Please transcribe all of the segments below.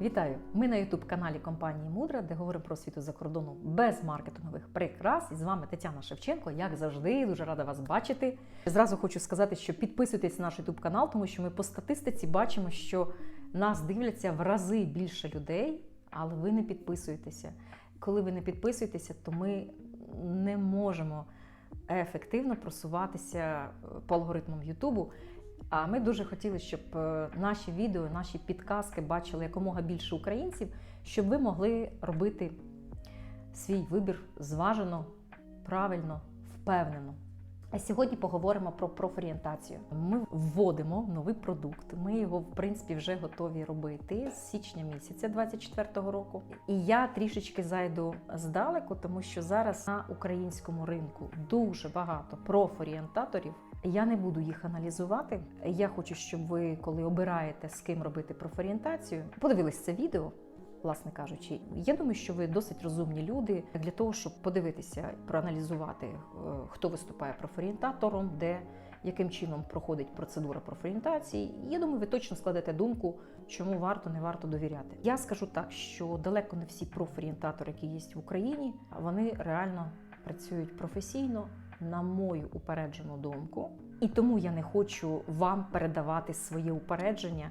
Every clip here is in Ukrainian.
Вітаю! Ми на youtube каналі компанії Мудра, де говоримо про світу за кордону без маркетингових прикрас. І з вами Тетяна Шевченко. Як завжди, дуже рада вас бачити. Зразу хочу сказати, що підписуйтесь на наш youtube канал, тому що ми по статистиці бачимо, що нас дивляться в рази більше людей, але ви не підписуєтеся. Коли ви не підписуєтеся, то ми не можемо ефективно просуватися по алгоритмам Ютубу. А ми дуже хотіли, щоб е, наші відео, наші підказки бачили якомога більше українців, щоб ви могли робити свій вибір зважено, правильно, впевнено. А сьогодні поговоримо про профорієнтацію. Ми вводимо новий продукт. Ми його, в принципі, вже готові робити з січня місяця 24-го року. І я трішечки зайду здалеку, тому що зараз на українському ринку дуже багато профорієнтаторів. Я не буду їх аналізувати. Я хочу, щоб ви, коли обираєте з ким робити профорієнтацію, подивились це відео. Власне кажучи, я думаю, що ви досить розумні люди для того, щоб подивитися, проаналізувати, е, хто виступає профорієнтатором, де яким чином проходить процедура профорієнтації. Я думаю, ви точно складете думку, чому варто не варто довіряти. Я скажу так, що далеко не всі профорієнтатори, які є в Україні, вони реально працюють професійно, на мою упереджену думку. І тому я не хочу вам передавати своє упередження.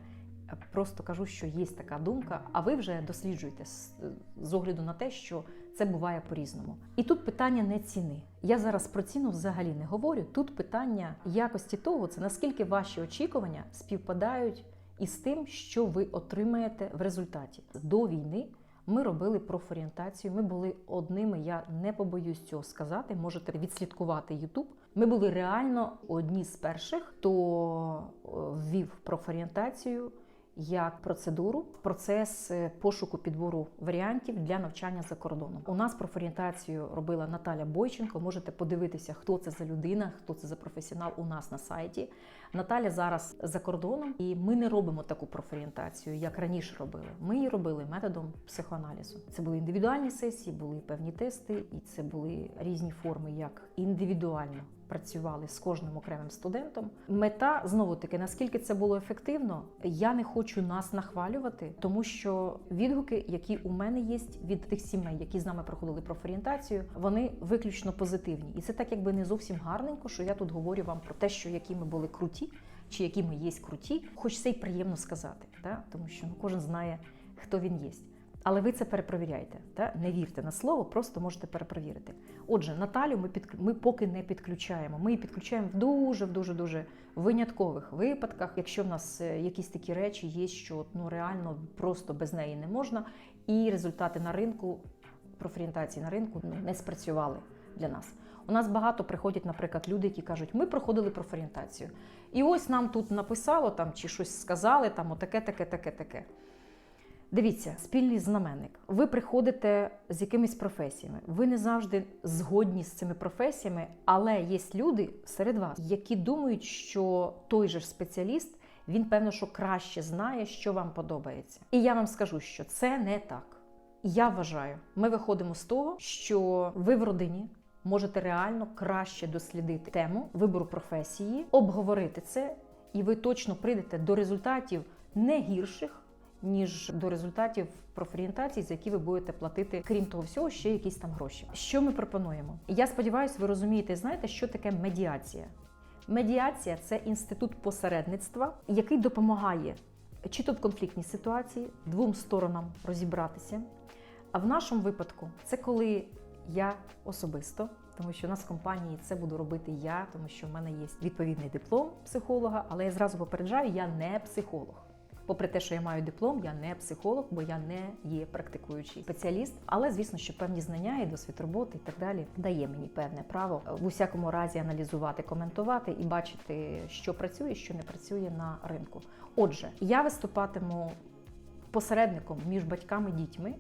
Просто кажу, що є така думка, а ви вже досліджуєте з, з огляду на те, що це буває по-різному. І тут питання не ціни. Я зараз про ціну взагалі не говорю. Тут питання якості того, це наскільки ваші очікування співпадають із тим, що ви отримаєте в результаті. До війни ми робили профорієнтацію. Ми були одними. Я не побоюсь цього сказати. Можете відслідкувати YouTube. Ми були реально одні з перших, хто ввів профорієнтацію як процедуру, процес е, пошуку підбору варіантів для навчання за кордоном. У нас профорієнтацію робила Наталя Бойченко. Можете подивитися, хто це за людина, хто це за професіонал у нас на сайті. Наталя зараз за кордоном, і ми не робимо таку профорієнтацію, як раніше робили. Ми її робили методом психоаналізу. Це були індивідуальні сесії, були певні тести, і це були різні форми, як індивідуально працювали з кожним окремим студентом. Мета знову таки, наскільки це було ефективно, я не хочу нас нахвалювати, тому що відгуки, які у мене є від тих сімей, які з нами проходили профорієнтацію, вони виключно позитивні. І це так, якби не зовсім гарненько, що я тут говорю вам про те, що які ми були круті, чи які ми є круті, хоч це й приємно сказати, да? тому що ну, кожен знає, хто він є. Але ви це перепровіряйте, та не вірте на слово, просто можете перепровірити. Отже, Наталю ми під ми поки не підключаємо. Ми її підключаємо в дуже в дуже дуже виняткових випадках. Якщо в нас е, якісь такі речі є, що ну реально просто без неї не можна, і результати на ринку профорієнтації на ринку не спрацювали для нас. У нас багато приходять, наприклад, люди, які кажуть, ми проходили профорієнтацію. І ось нам тут написало там чи щось сказали, там отаке, таке, таке, таке. Дивіться, спільний знаменник. Ви приходите з якимись професіями. Ви не завжди згодні з цими професіями, але є люди серед вас, які думають, що той же ж спеціаліст він певно, що краще знає, що вам подобається. І я вам скажу, що це не так. Я вважаю, ми виходимо з того, що ви в родині можете реально краще дослідити тему вибору професії, обговорити це, і ви точно прийдете до результатів не гірших ніж до результатів профорієнтації, за які ви будете платити, крім того всього, ще якісь там гроші. Що ми пропонуємо? Я сподіваюся, ви розумієте, знаєте, що таке медіація. Медіація це інститут посередництва, який допомагає чи то в конфліктній ситуації двом сторонам розібратися. А в нашому випадку це коли я особисто, тому що у нас в компанії це буду робити я, тому що в мене є відповідний диплом психолога, але я зразу попереджаю, я не психолог. Попри те, що я маю диплом, я не психолог, бо я не є практикуючий спеціаліст. Але звісно, що певні знання і досвід роботи і так далі дає мені певне право в усякому разі аналізувати, коментувати і бачити, що працює, що не працює на ринку. Отже, я виступатиму посередником між батьками і дітьми.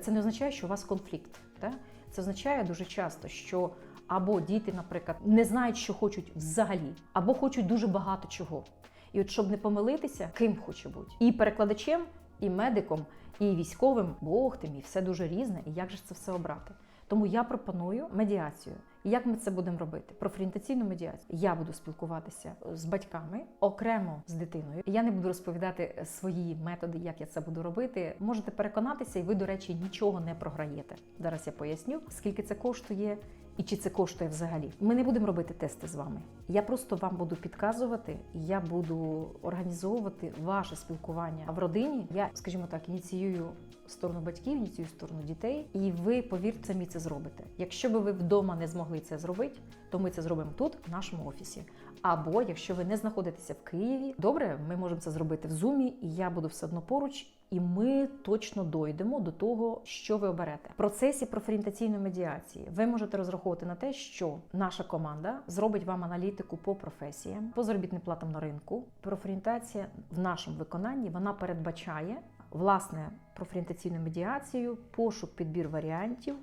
Це не означає, що у вас конфлікт. Так? Це означає дуже часто, що або діти, наприклад, не знають, що хочуть взагалі, або хочуть дуже багато чого. І от щоб не помилитися, ким хоче бути і перекладачем, і медиком, і військовим, Бог тим, і все дуже різне. І як же це все обрати? Тому я пропоную медіацію. Як ми це будемо робити? Профорієнтаційну медіацію. Я буду спілкуватися з батьками окремо з дитиною. Я не буду розповідати свої методи, як я це буду робити. Можете переконатися, і ви, до речі, нічого не програєте. Зараз я поясню, скільки це коштує. І чи це коштує взагалі? Ми не будемо робити тести з вами. Я просто вам буду підказувати, я буду організовувати ваше спілкування в родині. Я, скажімо так, ініціюю сторону батьків, ініціюю сторону дітей, і ви, повірте, самі це зробите. Якщо би ви вдома не змогли це зробити, то ми це зробимо тут, в нашому офісі. Або якщо ви не знаходитеся в Києві, добре, ми можемо це зробити в зумі, і я буду все одно поруч. І ми точно дойдемо до того, що ви оберете. В процесі профорієнтаційної медіації ви можете розраховувати на те, що наша команда зробить вам аналітику по професіям, по заробітним платам на ринку. Профорієнтація в нашому виконанні вона передбачає власне профорієнтаційну медіацію, пошук підбір варіантів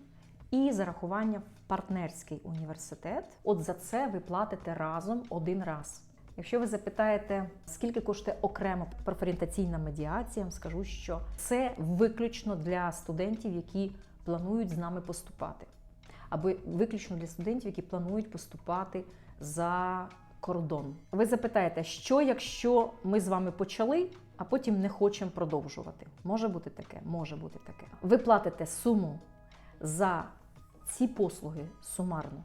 і зарахування в партнерський університет. От за це ви платите разом один раз. Якщо ви запитаєте, скільки коштує окремо профорієнтаційна медіація, скажу, що це виключно для студентів, які планують з нами поступати, або виключно для студентів, які планують поступати за кордон. Ви запитаєте, що якщо ми з вами почали, а потім не хочемо продовжувати? Може бути таке, може бути таке. Ви платите суму за ці послуги сумарно.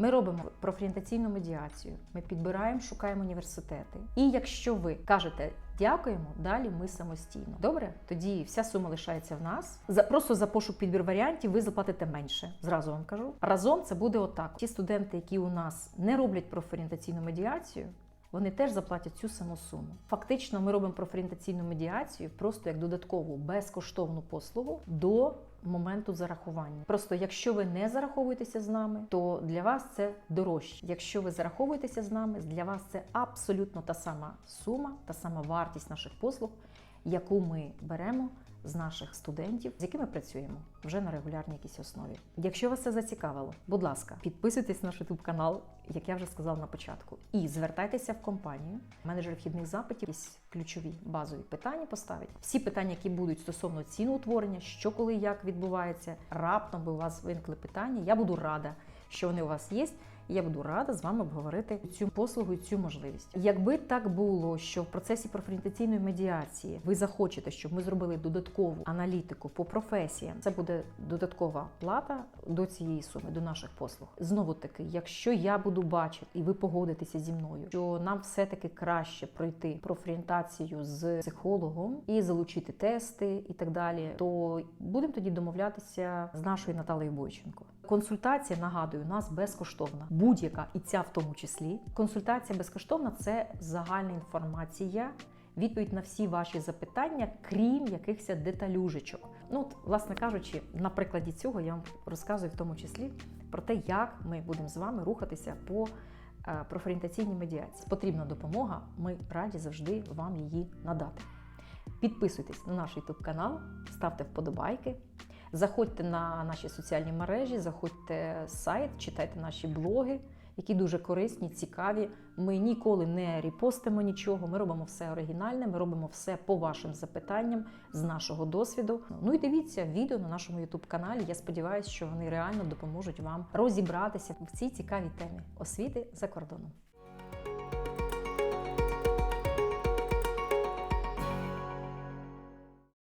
Ми робимо профорієнтаційну медіацію, ми підбираємо, шукаємо університети. І якщо ви кажете дякуємо, далі ми самостійно. Добре, тоді вся сума лишається в нас. За просто за пошук підбір варіантів ви заплатите менше. Зразу вам кажу. Разом це буде отак. Ті студенти, які у нас не роблять профорієнтаційну медіацію. Вони теж заплатять цю саму суму. Фактично, ми робимо профорієнтаційну медіацію просто як додаткову безкоштовну послугу до моменту зарахування. Просто якщо ви не зараховуєтеся з нами, то для вас це дорожче. Якщо ви зараховуєтеся з нами, для вас це абсолютно та сама сума, та сама вартість наших послуг, яку ми беремо з наших студентів, з якими працюємо вже на регулярній якійсь основі. Якщо вас це зацікавило, будь ласка, підписуйтесь на наш YouTube канал, як я вже сказала на початку, і звертайтеся в компанію. Менеджер вхідних запитів якісь ключові базові питання поставить. Всі питання, які будуть стосовно ціноутворення, що коли як відбувається, раптом би у вас виникли питання. Я буду рада, що вони у вас є. Я буду рада з вами обговорити цю послугу і цю можливість. Якби так було, що в процесі профорієнтаційної медіації ви захочете, щоб ми зробили додаткову аналітику по професіям, це буде додаткова плата до цієї суми, до наших послуг. Знову таки, якщо я буду бачити і ви погодитеся зі мною, що нам все-таки краще пройти профорієнтацію з психологом і залучити тести і так далі, то будемо тоді домовлятися з нашою Наталею Бойченко. Консультація, нагадую, у нас безкоштовна. Будь-яка і ця в тому числі. Консультація безкоштовна це загальна інформація, відповідь на всі ваші запитання, крім якихось деталюжечок. Ну, от, власне кажучи, на прикладі цього я вам розказую в тому числі про те, як ми будемо з вами рухатися по е, профорієнтаційній медіації. Потрібна допомога, ми раді завжди вам її надати. Підписуйтесь на наш YouTube канал, ставте вподобайки. Заходьте на наші соціальні мережі, заходьте в сайт, читайте наші блоги, які дуже корисні, цікаві. Ми ніколи не репостимо нічого. Ми робимо все оригінальне, ми робимо все по вашим запитанням з нашого досвіду. Ну і дивіться відео на нашому youtube каналі. Я сподіваюся, що вони реально допоможуть вам розібратися в цій цікавій темі освіти за кордоном.